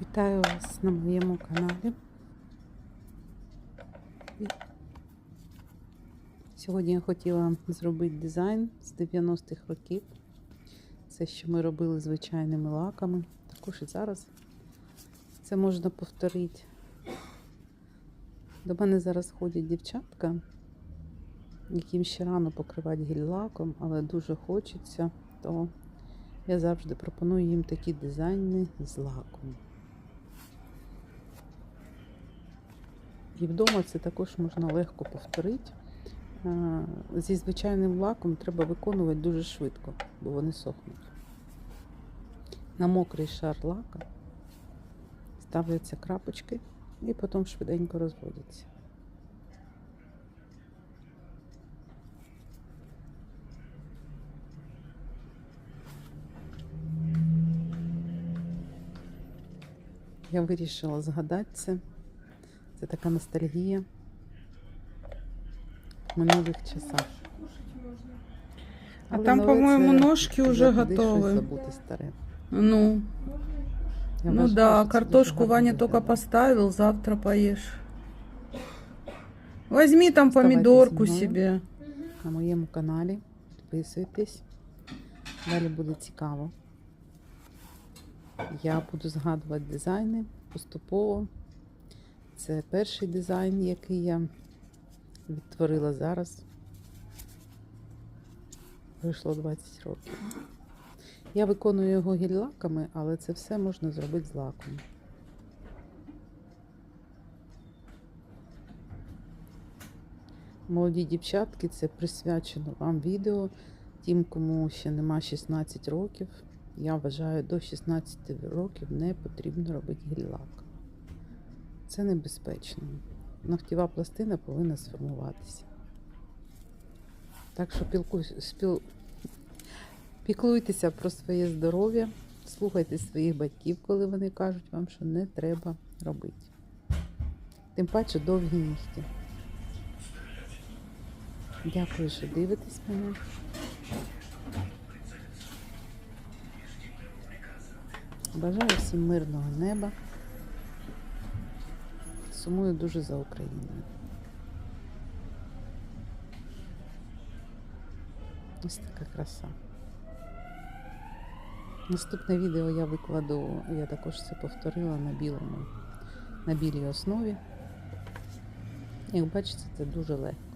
Вітаю вас на моєму каналі. Сьогодні я хотіла зробити дизайн з 90-х років. Це, що ми робили звичайними лаками. Також і зараз це можна повторити. До мене зараз ходять дівчатка, яким ще рано покривати гель-лаком, але дуже хочеться, то я завжди пропоную їм такі дизайни з лаком. І вдома це також можна легко повторити. Зі звичайним лаком треба виконувати дуже швидко, бо вони сохнуть. На мокрий шар лака ставляться крапочки і потім швиденько розводяться. Я вирішила згадати це. Це така ностальгія в минулих часах. А Але там, нове по-моєму, це ножки вже щось готові. забути старе. Ну, Я ну вважаю, да, що це картошку Ваня только виглядає. поставил, завтра поешь. Возьми там Вставайте помидорку себе. на моєму каналі. Підписуйтесь. Далі буде цікаво. Я буду згадувати дизайни поступово. Це перший дизайн, який я відтворила зараз. Пройшло 20 років. Я виконую його гель-лаками, але це все можна зробити з лаком. Молоді дівчатки, це присвячено вам відео. Тим, кому ще нема 16 років, я вважаю, до 16 років не потрібно робити гель-лак. Це небезпечно. Ногтєва пластина повинна сформуватися. Так що пілку, спіл, піклуйтеся про своє здоров'я, слухайте своїх батьків, коли вони кажуть вам, що не треба робити. Тим паче довгі нігті. Дякую, що дивитесь мене. Бажаю всім мирного неба. Сумую дуже за Україною. Ось така краса. Наступне відео я викладу, я також це повторила на білому, на білій основі. Як бачите, це дуже легко.